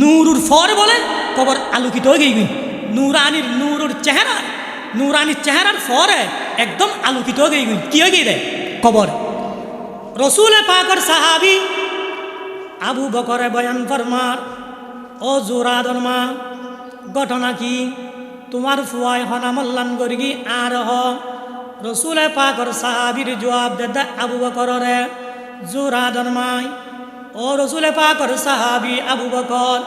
Nurur for বলে কবর আলোকিত হয়ে গই নূরানির নূরুর চেহারা, নূরানির চেহারার ফরে একদম আলোকিত হয়ে গই কি হয়ে গই রে কবর। রসুল পাকর সাহাবি, আবু বকরে বয়ান ফরমার, ও জোরা দরমা ঘটনা কি? তোমার ফুয়াই হনা মল্লান গরিগি আর হ। রসুলে পাকর সাহাবির জবাব দে আবু বকরে জোরা দরমাই ও রসুলে পাকর সাহাবি আবু বকর,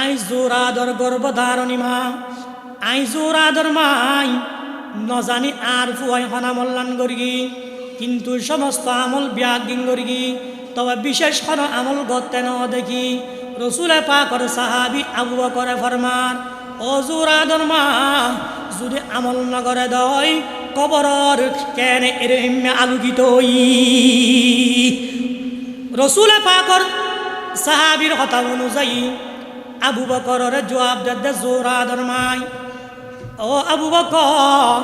আই জোরা দর গর্ভধারণী মা, আই জোরা দরমাই নজানি আর ফুয়াই হনা মল্লান গরিগি, কিন্তু সমস্ত আমল ব্যাগিং গরিগি, তবে বিশেষ কোনো আমল করতে ন দেখি। রসুলে পাকর সাহাবি আবু বকরে ফরমান অজুরা দরমা যদি আমল নগরে দয়, কবরর কেন এর আলোকিত রসুলে পাকর সাহাবির কথা অনুযায়ী আবু বকরের জবাব দে জোরা দরমাই। ও আবু বকর,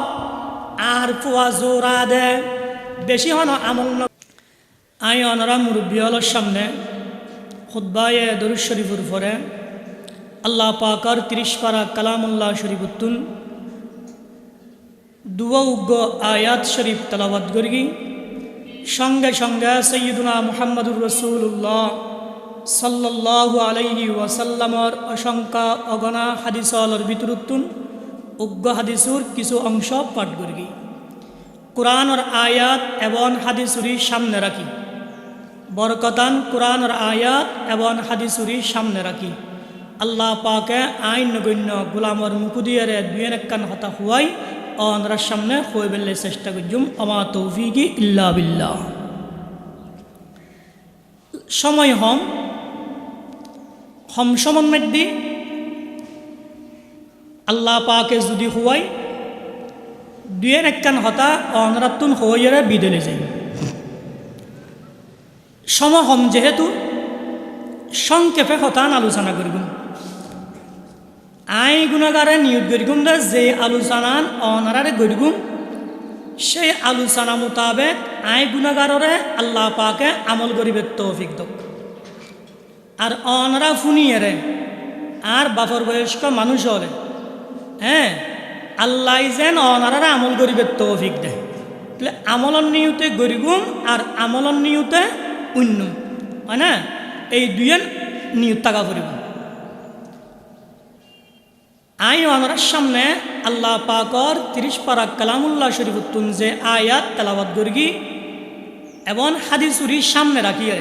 আর ফুয়া জোরা দে, বেশি হন আমল ন। আই অনরা মুরব্বী হলোর সামনে খুদ্বায়ে দরুদ শরীফুর পরে আল্লাহ পাকার তিরিশ পারা কালামুল্লাহ শরীফ উত্তুন দুয়া উগ্গ আয়াত শরীফ তালাবাদ গর্গি সঙ্গে সঙ্গে সৈয়দুনা মুহাম্মদুর রসুল্লাহ সাল্লাহ আলাইহি ওয়াসাল্লামর অসংখ্য অগণা হাদিসলর ভিতরুত্তুন উগ্গ হাদিসুর কিছু অংশ পাঠ গর্গি কোরআনর আয়াত এবং হাদিসুরি সামনে রাখি। বরকতান কোরআনর আয়াত এবং হাদিসুরি সামনে রাখি। আল্লাহ পাকে আইন গণ্য গোলামর মুকুদিয়ারে দুয়েন একখান হতা হুয়াই অনরার সামনে হয়ে বেললে চেষ্টা করজুম, আমা তৌফিকি ইল্লা বিল্লাহ। সময় হম হম সমন্বয় আল্লাহ পাকে যদি হুয়াই দুয়ের একখান হতা অনরাতুন হইয়ারে বিদলে যাই সমহম যেহেতু সংক্ষেপে হতান আলোচনা করিব আই গুণাগারে নিয়োগ করিগুম যে আলোচনান অনারারে গরিগুম সেই আলোচনা মোতাবেক আই গুণাগাররে আল্লাহ পাকে আমল করিবে তৌফিক দক। আর অনারা ফুনিয়েরে, আর বাপর বয়স্ক মানুষ হলে হ্যাঁ আল্লাহ যেন অনারারে আমল করিবে তৌফিক দেয় তাহলে আমলন নিয়তে গরিগুম আর আমলন নিয়তে অন্য হয় না? এই দুয়ের নিয়ত টাকা করিব আই অনরার সামনে আল্লাহ পাকর তিরিশ পারা কালামুল্লাহ শরীফুত্তুন যে আয়াত তেলাবাদ গর্গি এবং হাদিসুরি সামনে রাখিয়ে।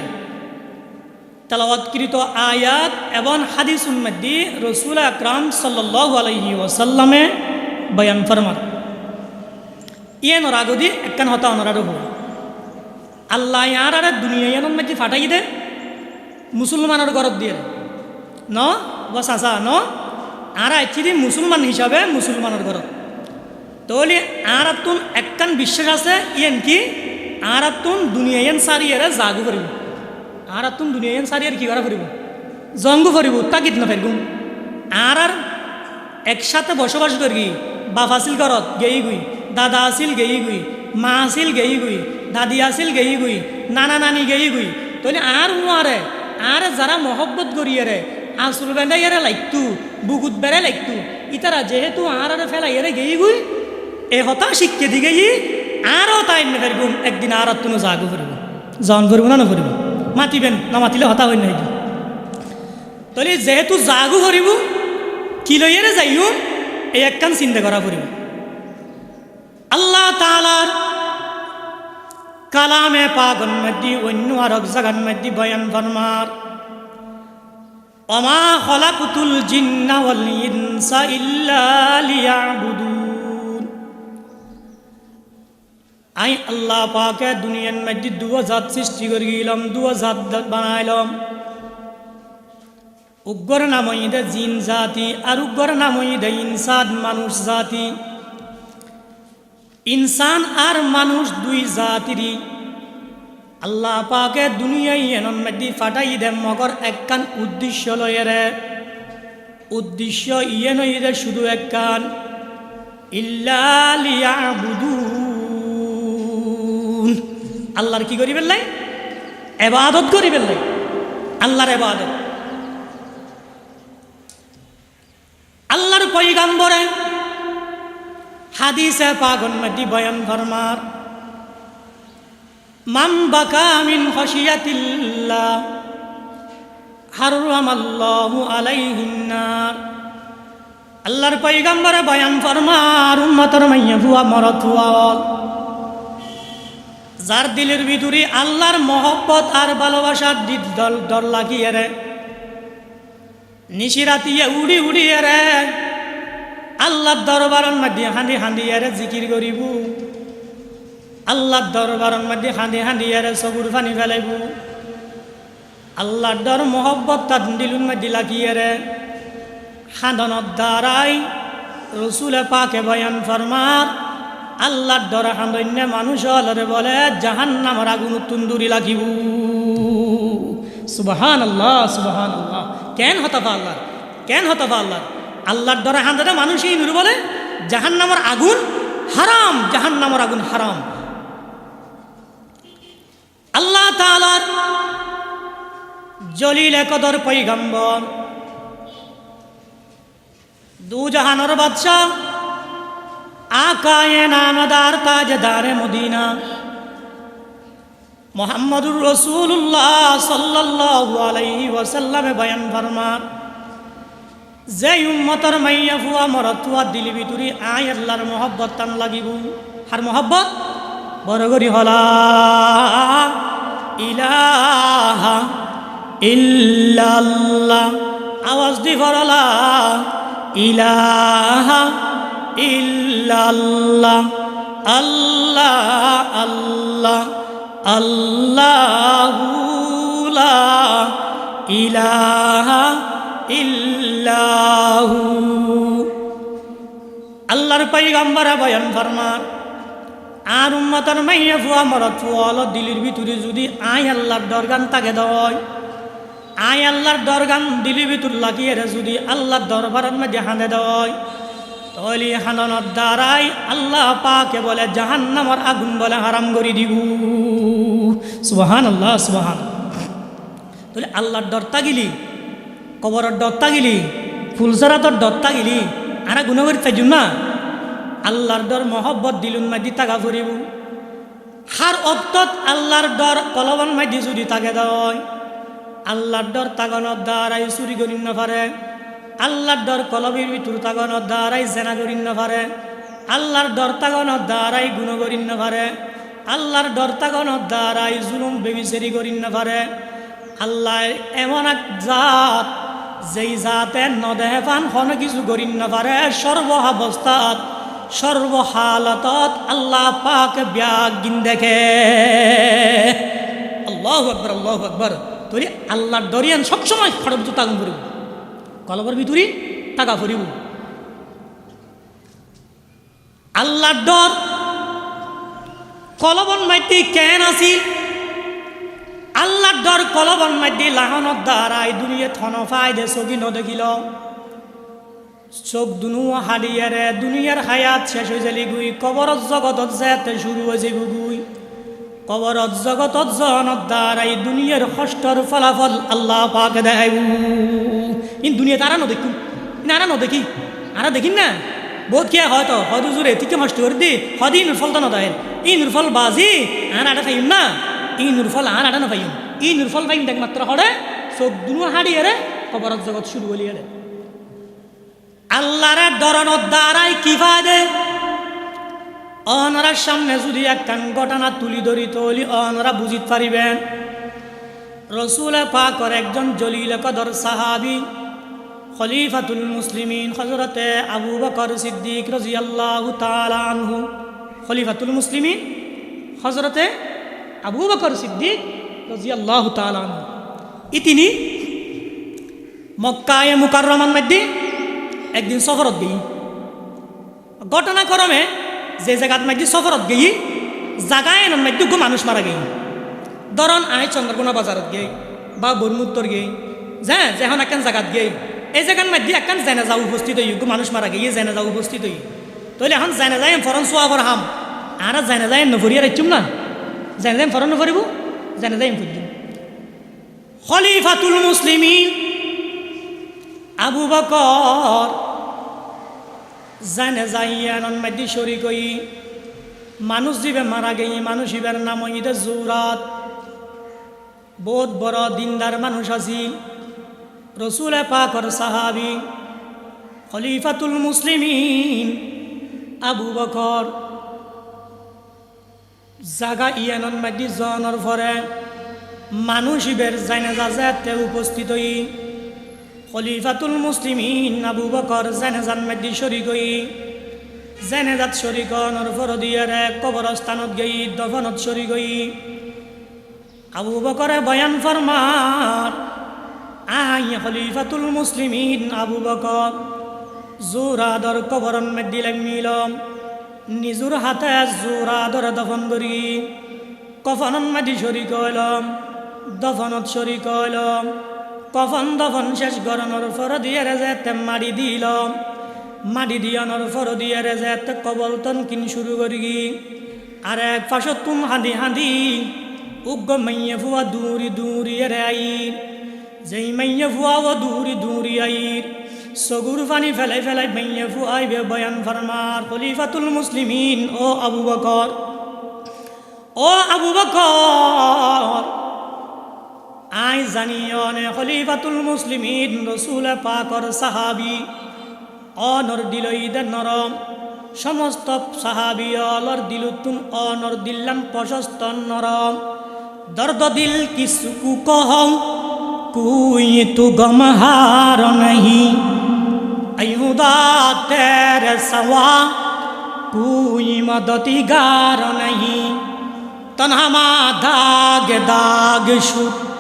তেলাওয়াতকৃত আয়াত এবং হাদিস উন্মদ্দি রসুল আকরাম সাল্লাহ আলহি ওসাল্লামে বয়ান ফরমান ইয়ে নরাগদি একখান হতা অনরারও হল। আল্লাহ ইয়ার আরে দুনিয়া ইয়ানোর মধ্যে ফাটাই দে, মুসলমানের গরব দিয়ে ন, বস আসা, ন আর একচুয়ালি মুসলমান হিসাবে মুসলমানের ঘর। তাহলে আর আতুন একখান বিশ্বাস আছে, ইয়েন কি? আর আতুন দুনিয়ান সারিয়ারে জাগু করিব। আর আতুন দুনিয়ান সারিয়ার কি করা করিব? জঙ্গু করিব তাকিত না ফেরগুম আর আর একসাথে বসবাস করি বাপ আসিল ঘরত, গেই গুই। দাদা আসিল গেই গুই। মা আসিল গেই গুই। দাদি আসিল গেই গুই। নানা নানি গেই গুই। তাহলে আর উয়ারে, আর যারা মহব্বত করিয়ারে আসল বেঁধে ইয়ারে লাগতু বুকুত বেড়ে লাগতো। ইতারা যেহেতু আর আর ফেলা ইয়ারে গেই গুই, এ হতা শিখকে দি গেই আরও তাই নেবের গুম একদিন আর আর তুমি জাগু ফুরিব জন ফুরিব না নফুরিব মাতিবেন, না মাতিলে হতা হই নাই। তাহলে যেহেতু জাগু ফুরিব কি লইয়ারে যাইও এই একখান চিন্তা করা ফুরিব আল্লাহ তালার কালামে পাগন মধ্যে অন্য আর এক জাগান মধ্যে বয়ান ফরমার অমা খলাকুতুল জিন্না ওয়াল ইনসা ইল্লা লিয়াবুদুন। আই আল্লাহ পাকে দুনিয়ার মধ্যে দুয়া জাত সৃষ্টি করে গেলাম, দুয়া জাত বানাইলাম। উগ্র নাম হইদে জিন জাতি আর উগ্র নাম হইদে ইনসান মানুষ জাতি। ইনসান আর মানুষ দুই জাতিরই আল্লাহ পাকে দুনিয়াই এনম মেদি ফাটাই দে মগর একখান উদ্দেশ্য লয়েরে উদ্দেশ্য ইয়ে নইরে শুধু একখান। ইল্লালিয়া বুদু আল্লাহর কি করি ফেললাই এবাদত করি ফেললাই আল্লাহর এবাদত। আল্লাহর পৈগাম্বরে হাদিসে পাগন মেটি বয়ান ধর্মার আল্লাহর পৈগম্বরে বয়ান ফরমার, উম্মতর মাইয়া মরত যার দিলের ভিতরে আল্লাহর মহব্বত আর ভালোবাসার দল ডর লাগিয়ে রে। নিশিরাতিয়ে উড়ি উড়িয়ে রে। আল্লাহর দরবারন মধ্যে হাঁদি হাঁদিয়ে রে, জিকির করিব। আল্লাহর দরবারন মধ্যে হাঁদি হাঁদিয়ে রে চকুর পানি ফেলাইব। আল্লাহর ডর মহব্বত তার দিলুর মধ্যে লাগিয়ে রে হাঁদনত দ্বারাই রসুলে পাকে বয়ান ফরমার। আল্লাহর ডর হাঁদন্য মানুষ হলরে বলে জাহান নামর আগুন তুন্দুরি লাগিব। সুবাহান আল্লাহ সুবাহান আল্লাহ কেন হতাফা আল্লাহ কেন হতাফা আল্লাহ আল্লাহর ডরে হাঁদনে মানুষই বলে জাহান নামর আগুন হারাম জাহান নামর আগুন হারাম। আল্লাহ তালার জলিল একদর পৈগম্বর। দু জাহানোর বাদশাহ আকায়ে নামদার তাজদারে মদিনা। মোহাম্মদুর রসুল্লাহ সাল্লাল্লাহু আলাইহি ওয়াসাল্লামে বয়ান ফরমার যে উম্মতর মাইয়া ফুয়া মরতুয়া দিলি ভিতরি আয় আল্লাহর মহব্বত টান লাগিব। আর মহব্বত বড় হলা। ইলাহা ইল্লাল্লাহ। আওয়াজ দি ফরলা। ইলাহা ইল্লাল্লাহ। আল্লাহ আল্লাহ, আল্লাহু লা ইলাহা ইল্লাহু। আল্লাহর পৈগম্বরা বয়ান ফরমান আর উম্মতর মাইয়া ফুয়া মরত ফুয়াল দিলির ভিতরে যদি আই আল্লাহর দরগান তাকে দয় আই আল্লাহর দরগান দিলির ভিতর লাগিয়ে যদি আল্লাহর দরবারের মধ্যে হানে দয় তলি হাননের দ্বারাই আল্লাহ পাকে বলে জাহান্নামর আগুন বলে হারাম করে দিব। সুবাহান আল্লাহ সুবাহান তাহলে আল্লাহর ডরতা গিলি কবরের ডরতা গিলি ফুলসরাতর ডরতা গিলি আরা গুণ করে চাইজুম না আল্লাহর ডর মহব্বত দিলুন মাদি তাগা ফুরিব। হার অপ্তত আল্লাহর ডর কলবন মাদি যদি তাকে দেয়। আল্লাহর ডর তাগনের দ্বারাই চুরি করিন না পারে আল্লাহর ডর কলবির ভিতর তাগনের দ্বারাই জেনা করিন না পারে আল্লাহর ডর তাগনের দ্বারাই গুণ করিন না পারে আল্লাহর ডর তাগনের দ্বারাই জুলুম বেবিচারি করিন না পারে আল্লাহ এমন এক জাত, যেই জাতে নদেহে পান কোনো কিছু করিন না পারে সর্বহাবস্থাত সর্বহালতত আল্লাহ পাক ব্যাগিন দেখে। আল্লাহ আকবর আল্লাহ আকবর। তোরে আল্লাহর দরিয়ান সবসময় খড়ব তো তাগুন করিব কলবর ভিতরি টাকা ফুরিব আল্লাহর ডর, কলবন মাইতে কেন আছিল আল্লাহর ডর, কলবন মাইতে লাহনত দ্বারাই দুনিয়া থন ফাই দে ছবি নদেখিল চোখ দুনু হাডিয়ারে দুনিয়ার হায়াত শেষ হয়ে যালি গুই। কবরত জগতত যেতে শুরু হয়ে যাব গুই। কবরত জগতত জনত দ্বারাই দুনিয়ার কষ্টর ফলাফল আল্লাহ পাক দেয় ইন দুনিয়া তারা নদেখুন ইন আরা নদেখি। আরা দেখিন না? বহুত কে হয়তো হয়তো জোরে। ঠিক নষ্ট করে দি, হদি নুরফল তো নদায়ের ই নুরফল বাজি আর আটা ফাইম না? ই নুরফল আর আটা না ফাইম ই নুরফল ফাইম দেখ মাত্র হরে চোখ দুনু হাড়িয়ারে কবরত জগৎ শুরু বলিয়ারে আল্লাহর দরনের দ্বারাই কি ফায়দে? অনরার সামনে যদি একখান ঘটনা তুলি ধরি তলি অনরা বুঝিত পারিবেন। রসুল পাকর একজন জলিল কদর সাহাবি, খলিফাতুল মুসলিমিন হজরতে আবু বকর সিদ্দিক রাজিয়াল্লাহু তাআলা আনহু, খলিফাতুল মুসলিমিন হজরতে আবু বকর সিদ্দিক রাজিয়াল্লাহু তাআলা আনহু। ই তিনি মক্কায় মুকাররমান মধ্যে একদিন সফরত গেই। ঘটনাক্রমে যে জায়গাত মাঝে সফরত গেই, জাগায় এনন মাঝে গো মানুষ মারা গেই। ধরন আয় চন্দ্রকোনা বাজারত গেই বা বনমুত্তর গেই। যা যেখন একখান জায়গাত গেই। এই জায়গার মধ্যে একখান জেনাজা উপস্থিত হই গো মানুষ মারা গিয়ে জেনাজা উপস্থিত হই। তাহলে এখন জেনাজাই ফরন সোয়া ফর হাম। আর জেনাজাই নভরিয়া রাখছুম না? জেনাজাই ফরন নভরিব জেনাজাই ফুজিম খলিফাতুল মুসলিমিন আবু বকর জানে যাইয়ানন মাদি শরিক হই মানুষ জীবে মারা গেই, মানুষ ইবের নাম ঈদে জুরাত। বহুত বড় দিনদার মানুষ আছি। রসুলে পাকর সাহাবি খলিফাতুল মুসলিমিন আবু বকর। জাগা ইয়ানন মাদি জনের ফরে মানুষ ইবের জানে যাতে উপস্থিত হই। খলিফাতুল মুসলিমিন আবু বকর জানেজান মাদি শরিক হই জানেজাত শরিক নরফর দিয়ারে কবরস্থানত গই দফনত শরিক হই আবু বকরে বয়ান ফরমার আই খলিফাতুল মুসলিমিন আবু বকর জোরাদর কবরন মেদি মিলম, নিজুর হাতে জোরাদর দফন করি। কফনত মাদি শরিক হইলম, দফনত শরিক হইলম কফন দফন শেষ গরনের ফর দিয়ে রেজেতে মারি দিল। মারি দিয়ানোর ফর দিয়ে রেজেতে কবলতন কিন শুরু করি আর এক ফাঁসো তুম হাঁদি হাঁদি উগ্র মাইয়ে ফুয়া দূরি দূরি রে আইর যেই মাইয়ে ফুয়া ও দূরি দূরি আইর সগুর পানি ফেলাই ফেলাই মাইয়ে ফুয়াইবে বয়ান ফরমার খলিফাতুল মুসলিমিন ও আবু বকর ও আবু বকর আই জানিয়নে খলিফাতুল মুসলিমিন, রসুল পাকর সাহাবি। অনর দিল ঈদের নরম। সমস্ত সাহাবি অলর দিলুতুন, অনর দিল্লাম প্রশস্ত নরম। দর্দ দিল কিছু কু কহং কুই তু গমহার নহি। আইহুদা তেরে সওয়া, কুই মদতিগার নহি। তনহামা দাগ দাগ সুত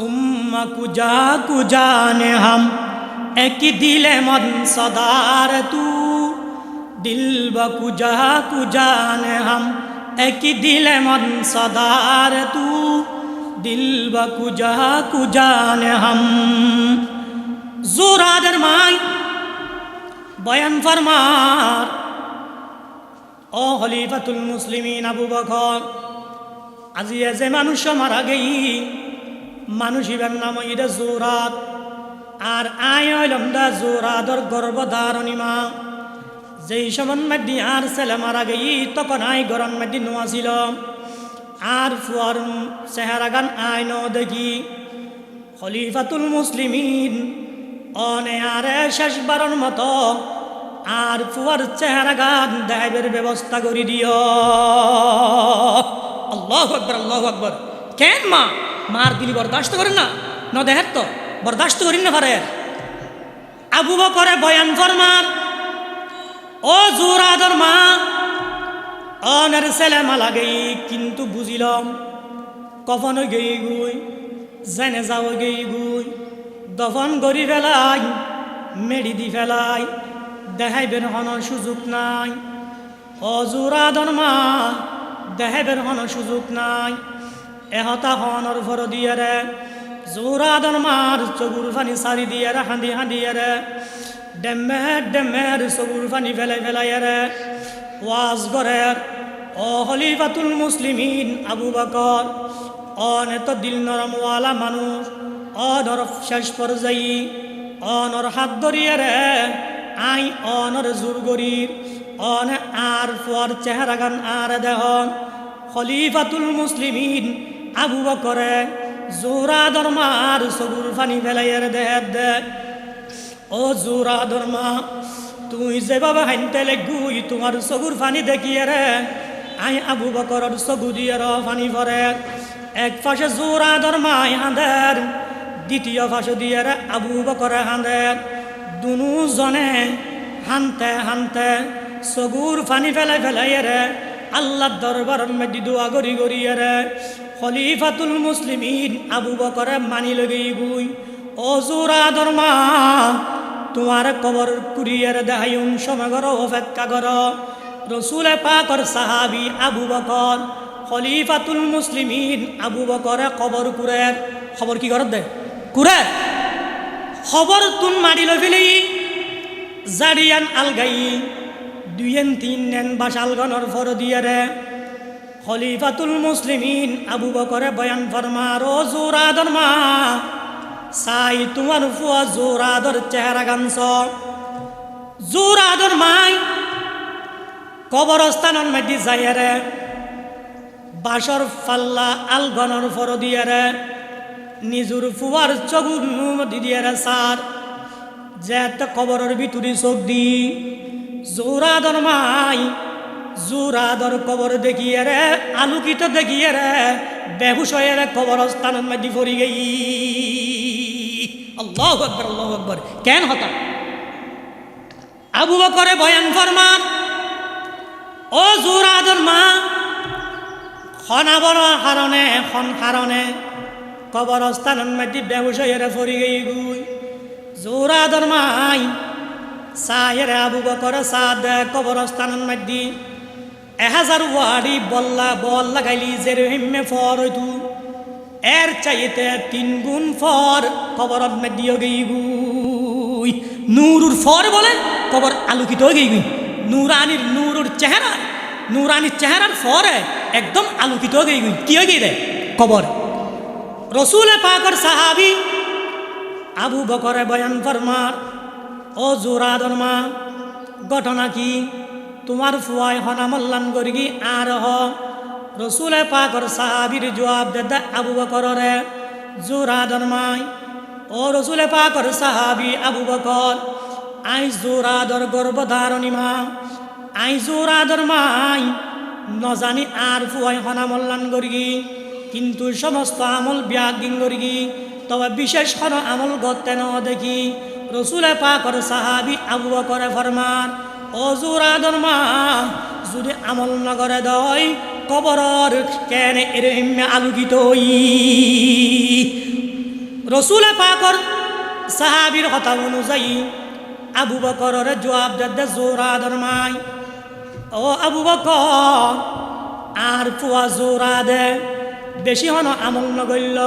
উম্মা কুজা কুজানে হাম। এক দিলে মন সদার তু। দিল কুজা কুজানে হাম। এক দিলে মন সদার তু। দিল বা কুজা কুজানে হাম। জোরাদের মাই, বয়ান ফরমার। ও খলিফাতুল মুসলিমিন আবু বকর আজি যে মানুষ মারা গেই মানুষ ইবেন নাম ইদা জোরাত। আর আয় হইলাম দা জোরাদর গর্ভধারণী মা। যেই সমন মাদি আর ছেলে মারা গেই, তখন আই গরম মাদি নোয়াছিল। আর ফুয়ার চেহারা গান আয় ন দেখি। খলিফাতুল মুসলিমিন অনে আরে শেষবারর মতো আর ফুয়ার চেহারা গান দেবের ব্যবস্থা করি দিও আল্লাহ আকবর আল্লাহ আকবর। কেন মা? মার দিলি, বরদাস্ত করেন না। ন দেহের তো, বরদাস্ত করেন না পারে আবু বকরে বয়ান ফরমার ও জোরাদর মা, অনের ছেলে মালা গেই কিন্তু বুঝিলাম, কফন গেই গুই, জেনে যাও গেই গুই, দফন করি ফেলাই, মেডি দি ফেলাই দেখাইবের হনর সুযোগ নাই। অজোরাদর মা দেখাইবের হনর সুযোগ নাই। এহতা হনর ভর দিয়ে রে জোরাদর মার চগুর ফানি সারি দিয়ে রে হাঁদি হাঁদিয়ে রে ডেমের ডেমের চগুর ফানি ফেলাই ফেলাই রে ওয়াজ গরের ও হলিফাতুল মুসলিমিন আবু বকর অনেত দিল নরমওয়ালা মানুষ অনর শেষ পর্যায়ী অনর হাত ধরিয়ে রে আই অনর জোর গরির অন আর ফুয়ার চেহারা গান আর দেহ, খলিফাতুল মুসলিমিন আবু বকরে জোরা দরমার সবুর ফানি ফেলাইয়ের দেহ দে। ও জোরা দরমা, তুই যেভাবে হাইনতে লেগুই, তোমার সগুর ফানি দেখিয়ে রে। আই আবু বকরর সগু দিয়ে র ফানি ভরে। এক পাশে জোরা দরমাই হাঁদের দ্বিতীয় পাশে দিয়ে রে আবু বকরে হাঁদের দুনু জনে হানতে হানতে সগুর ফানি ফেলাই ফেলাই রে। আল্লাহ দরবার মেদি দোয়া গরি গরিয়ে রে। খলিফাতুল মুসলিমিন আবু বকরে মানি লগেই গুই। ও জোরা দরমা তোমার কবর কুরিয়ার দেহায়ুম সমগর অপেক্ষা কর রসুলে পাকর সাহাবি আবু বকর, খলিফাতুল মুসলিমিন আবু বকরে কবর কুরের। খবর কি করত দে? কুরে খবর তুন মারি লৈ ফেলেই জারিয়ান আলগাই। দুইয়েন তিন নেন বাসাল গণর ফর দিয়ে রে খলিফাতুল মুসলিমিন আবু বকরে বয়ান ফরমার ও জোরা দরমা। সাই তোমার ফুয়া জোরাদর চেহারা গানছ জোর আদর মাই কবরস্থানের মধ্যে যাইয়ারে বাসর ফাল্লা আলগনর ফর দিয়ারে নিজুর ফুয়ার চগুর দিদিয়ারে সার। যে কবরের ভিতরে চোখ দি। জোরাদর মাই জোরাদর কবর দেখিয়ে রে, আলোকিত দেখিয়ে রে বেহুশ হয়ে রে কবরস্থানের মধ্যে পড়ি গই। আল্লাহ আকবর আল্লাহ আকবর। কেন হতা? আবু বকরে বয়ান ফরমান, ও জোরাদর মা খনাবর কারণে খন কারণে কবরস্থানের মধ্যে বেহুশ হয়ে রে পড়ি গই। গুই জোরাদর মাই, সাহের আবু বকর সাদ কবরস্থানের মধ্যে এহাজার ওয়াড়ি বল্লা বল লাগাইলি যে হিম্মে ফর হইতু এর চাইতে তিন গুণ ফর মধ্যে গই নূরুর ফর বলে কবর আলোকিত হয়ে গই নুরানির নূরুর চেহারা, নুরানির চেহারার ফরে একদম আলোকিত হয়ে গই কি হয়ে গই রে? কবর। রসুল পাকর সাহাবি আবু বকরে বয়ান ফরমার, ও জোরাদর মা ঘটনা কি? তোমার ফুয়াই হনামল্লান করি আর হ রসুলে পাকর সাহাবির জবাব দে আবু বকরে জোরাদর মাই, ও রসুলে পাকর সাহাবি আবু বকর, আই জোরাদর গর্ভধারণী মা, আই জোরাদর মাই, নজানি আর ফুয়াই হনামল্লান করি কিন্তু সমস্ত আমল ব্যাগিং করি তবে বিশেষ কোনো আমল করতে ন দেখি। রসুলে পাকর সাহাবি আবু করে ফরমান অজুরাদর মা যদি আমল নগরে দয় কবরর কেন এর আলোকিত রসুলে পাকর সাহাবির কথা অনুযায়ী আবু বকরের জবাব দে জোরাদর মাই। ও আবু বকর, আর পুয়া জোরা দে, বেশি হন আমল নগল্য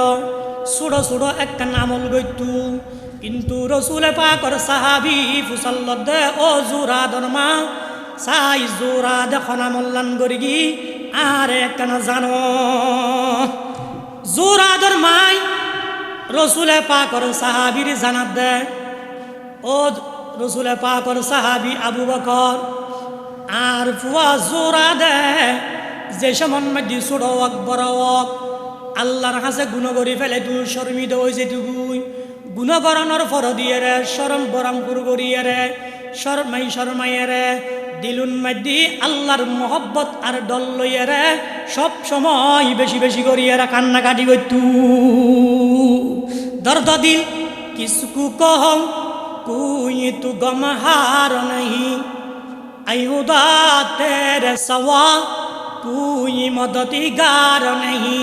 ছোট ছোট একখান আমল গইতু। কিন্তু রসুলে পাকর সাহাবি ফুসাল্ল দে, ও জোরা দরমা, সাই জোরা দেখন আমল্লান গরিগি, আর একখান জানো? জোরা দরমাই রসুলে পাকর সাহাবির জানাত দে। ও রসুলে পাকর সাহাবি আবু বকর, আর ফুয়া জোরা দে, যে সমন মধ্যে ছোট বড় আল্লাহর কাছে গুণ করি ফেলে তুই শর্মিত হয়েছে তুই গুণগরণর ফরদিয়েরে শরম বরম গুরগরিয়েরে শর্মাই শর্মাইয়েরে দিলুন মাদি আল্লাহর মহব্বত আর ডল লইয়েরে সব সময় বেশি বেশি করিয়েরা কান্নাকাটি করতু দর্দ দিল কিসকু কহম কুই তু গমহার নহি। আইহুদা তেরে সওয়া কুই মদতিগার নহি।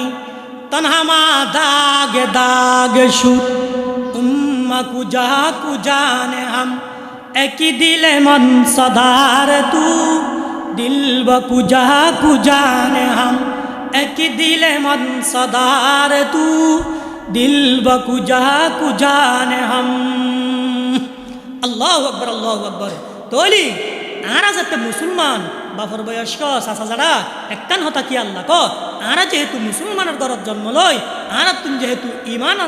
তনহামা দাগ দাগ সুর কুজা কুজানে হাম। একই দিলে মন সদার তু। দিল বকুজা কুজানে হাম। একই দিলে মন সদার তু। দিল বকুজা কুজানে হাম। আল্লাহ আকবর আল্লাহ আকবর। তোলি আরা যাতে মুসলমান বাফর বয়স্ক, চাচা যারা একটান হতা কি আল্লাহ ক আরা যেহেতু মুসলমানের দরত জন্ম লয় আরা তুমি যেহেতু ইমান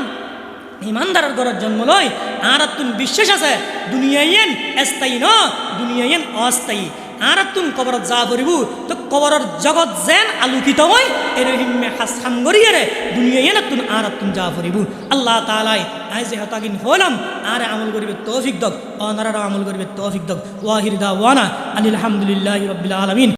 ইমানদারের ঘরত জন্ম লয়। আর তুমি বিশ্বাস আছে, দুনিয়াইয়েন স্থায়ী ন, দুনিয়াইয়েন অস্থায়ী। আর তুম কবরত যা করিব তো কবরের জগৎ যেন আলোকিত হয়, এর হিম্মে হাস খাম করিয়ে রে না তুন আর তুম যা করিব আল্লাহ তালাই আই যে হতাকিন হলাম আর আমল করিবে তৌফিক দক অনারা আমল করিবে তৌফিক দক। ওয়াহির দা ওয়ানা আলহামদুলিল্লাহ রবিল আলমিন।